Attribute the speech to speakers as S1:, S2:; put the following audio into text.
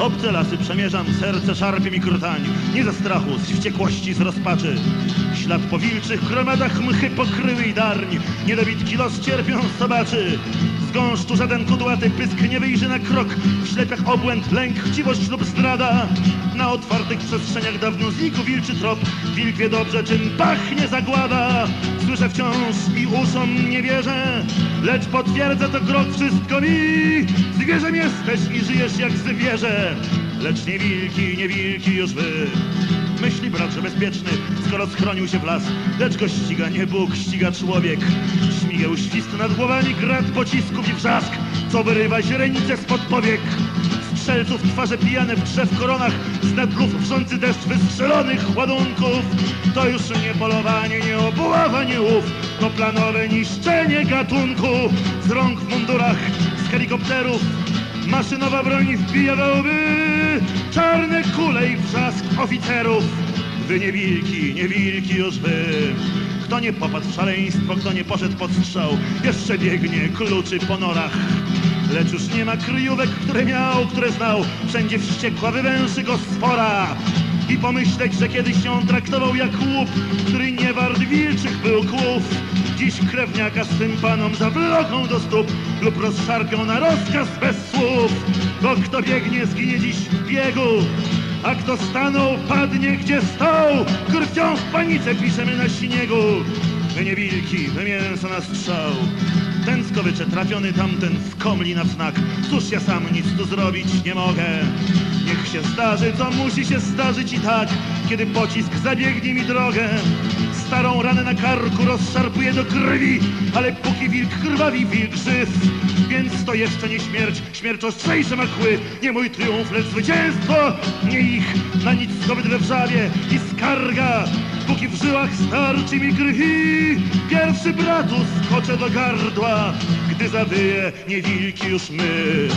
S1: Obce lasy przemierzam, serce szarpie mi krtań. Nie ze strachu, z wściekłości, z rozpaczy. Ślad po wilczych gromadach mchy pokryły i darń. Niedobitki los cierpią sobaczy. Z gąszczu żaden kudłaty pysk nie wyjrzy na krok. W ślepiach obłęd, lęk, chciwość lub zdrada. Na otwartych przestrzeniach dawno znikł wilczy trop. Wilk wie dobrze, czym pachnie zagłada. Wciąż i uszom nie wierzę, lecz potwierdza to krok wszystko mi. Zwierzem jesteś i żyjesz jak zwierzę, lecz nie wilki, nie wilki już wy. Myśli brat, że bezpieczny, skoro schronił się w las, lecz go ściga nie Bóg, ściga człowiek. Śmigieł świst nad głowami, grad pocisków i wrzask, co wyrywa źrenice spod powiek. Strzelców twarze pijane w drzew koronach, z nad głów wrzący deszcz wystrzelonych ładunków. To już nie polowanie, nie obuława, nie łów, to planowe niszczenie gatunku. Z rąk w mundurach, z helikopterów, maszynowa broń wbija łby. Czarne kule i wrzask oficerów. Wy nie wilki, nie wilki już wy. Kto nie popadł w szaleństwo, kto nie poszedł pod strzał, jeszcze biegnie kluczy po norach. Lecz już nie ma kryjówek, które miał, które znał. Wszędzie wściekła wywęszy go spora. I pomyśleć, że kiedyś ją traktował jak łup, który nie wart wilczych był kłów. Dziś krewniaka swym panom zawloką do stóp lub rozszarpią na rozkaz bez słów. Bo kto biegnie, zginie dziś w biegu. A kto stanął, padnie gdzie stał. Krwią w panice piszemy na śniegu. Wy nie wilki, wy mięso na strzał. Ten trafiony, tamten w komli na wznak. Cóż ja sam nic tu zrobić nie mogę. Niech się zdarzy, co musi się zdarzyć i tak, kiedy pocisk zabiegnie mi drogę. Starą ranę na karku rozszarpuje do krwi, ale póki wilk krwawi, wilk żyw. Więc to jeszcze nie śmierć, śmierć ostrzejsze ma kły. Nie mój triumf, lecz zwycięstwo, nie ich. Na nic skowyt we wrzawie i skarga. Póki w żyłach starczy mi krwi, pierwszy bratu skoczę do gardła, gdy zawyje nie wilki już my.